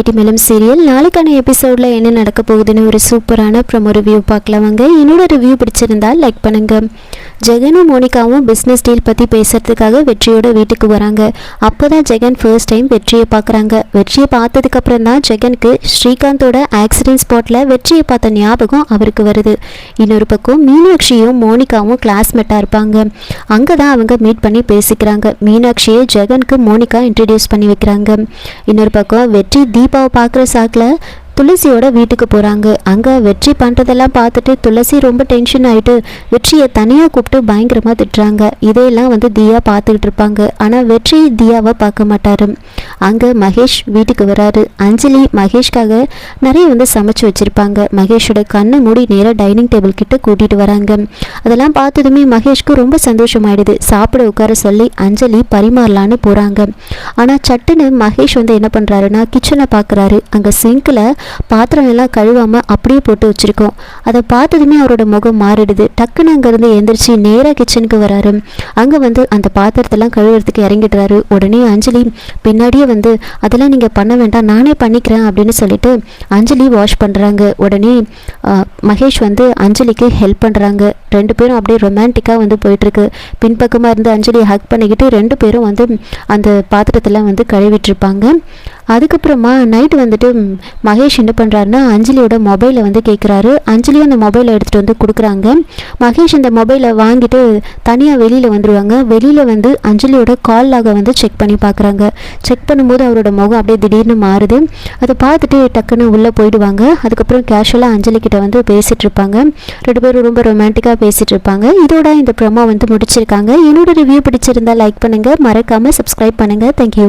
கிட்டி மேலும் சீரியல். நாளைக்கான எபிசோடில் என்ன நடக்க போகுதுன்னு ஒரு சூப்பரான ப்ரமோ ரிவ்யூ பார்க்கலாம் வாங்க. என்னோட ரிவ்யூ பிடிச்சிருந்தா லைக் பண்ணுங்க. ஜெகனும் மோனிகாவும் பிஸ்னஸ் டீல் பற்றி பேசுறதுக்காக வெற்றியோட வீட்டுக்கு வராங்க. அப்போ தான் ஜெகன் ஃபர்ஸ்ட் டைம் வெற்றியை பார்க்குறாங்க. வெற்றியை பார்த்ததுக்கப்புறம் தான் ஜெகனுக்கு ஸ்ரீகாந்தோட ஆக்சிடென்ட் ஸ்பாட்டில் வெற்றியை பார்த்த ஞாபகம் அவருக்கு வருது. இன்னொரு பக்கம் மீனாட்சியும் மோனிகாவும் கிளாஸ்மேட்டாக இருப்பாங்க. அங்கே தான் அவங்க மீட் பண்ணி பேசிக்கிறாங்க. மீனாட்சியை ஜெகனுக்கு மோனிகா இன்ட்ரடியூஸ் பண்ணி வைக்கிறாங்க. இன்னொரு பக்கம் வெற்றி தீபாவை பார்க்குற சாக்கில் துளசியோட வீட்டுக்கு போகிறாங்க அங்கே வெற்றி பண்ணுறதெல்லாம் பார்த்துட்டு துளசி ரொம்ப டென்ஷன் ஆகிட்டு வெற்றியை தனியாக கூப்பிட்டு பயங்கரமாக திட்டுறாங்க. இதையெல்லாம் வந்து தியா பார்த்துக்கிட்டு இருப்பாங்க. ஆனால் வெற்றி தியாவை பார்க்க மாட்டார். அங்கே மகேஷ் வீட்டுக்கு வராரு. அஞ்சலி மகேஷ்காக நிறைய வந்து சமைச்சு வச்சுருப்பாங்க. மகேஷோட கண்ணை மூடி நேராக டைனிங் டேபிள் கிட்ட கூட்டிகிட்டு வராங்க. அதெல்லாம் பார்த்ததுமே மகேஷ்க்கு ரொம்ப சந்தோஷமாயிடுது. சாப்பிட உட்கார சொல்லி அஞ்சலி பரிமாறலான்னு போகிறாங்க ஆனால் சட்டுன்னு மகேஷ் வந்து என்ன பண்ணுறாருன்னா கிச்சனை பார்க்குறாரு. அங்கே சிங்கில் பாத்திரம் எல்லாம் கழுவாமல் அப்படியே போட்டு வச்சுருக்கோம். அதை பார்த்ததுமே அவரோட முகம் மாறிடுது. டக்குன்னு அங்கேருந்து எந்திரிச்சு நேராக கிச்சனுக்கு வராரு. அங்கே வந்து அந்த பாத்திரத்தெல்லாம் கழுவுறதுக்கு இறங்கிடுறாரு. உடனே அஞ்சலி பின்னாடியே வந்து அதெல்லாம் நீங்கள் பண்ண வேண்டாம் நானே பண்ணிக்கிறேன் அப்படின்னு சொல்லிட்டு அஞ்சலி வாஷ் பண்ணுறாங்க உடனே மகேஷ் வந்து அஞ்சலிக்கு ஹெல்ப் பண்ணுறாங்க ரெண்டு பேரும் அப்படியே ரொமான்டிக்காக வந்து போயிட்டுருக்கு. பின்பக்கமாக இருந்து அஞ்சலியை ஹக் பண்ணிக்கிட்டு ரெண்டு பேரும் வந்து அந்த பாத்திரத்தெல்லாம் வந்து கழுவிட்டுருப்பாங்க அதுக்கப்புறமா நைட்டு வந்துட்டு மகேஷ் என்ன பண்ணுறாருன்னா அஞ்சலியோட மொபைலை வந்து கேட்குறாரு அஞ்சலியும் அந்த மொபைலை எடுத்துகிட்டு வந்து கொடுக்குறாங்க. மகேஷ் அந்த மொபைலை வாங்கிட்டு தனியாக வெளியில் வந்துடுவாங்க வெளியில் வந்து அஞ்சலியோட கால் லாக வந்து செக் பண்ணி பார்க்குறாங்க செக் பண்ணும்போது அவரோட முகம் அப்படியே திடீர்னு மாறுது. அதை பார்த்துட்டு டக்குன்னு உள்ளே போயிடுவாங்க. அதுக்கப்புறம் கேஷுவலாக அஞ்சலி கிட்ட வந்து பேசிகிட்டு இருப்பாங்க. ரெண்டு பேரும் ரொம்ப ரொமான்டிக்காக பேசிகிட்டு இருப்பாங்க. இதோட இந்த ப்ரமோ வந்து முடிச்சிருக்காங்க. என்னோட ரிவ்யூ பிடிச்சிருந்தா லைக் பண்ணுங்கள் மறக்காமல் சப்ஸ்கிரைப் பண்ணுங்கள் தேங்க்யூ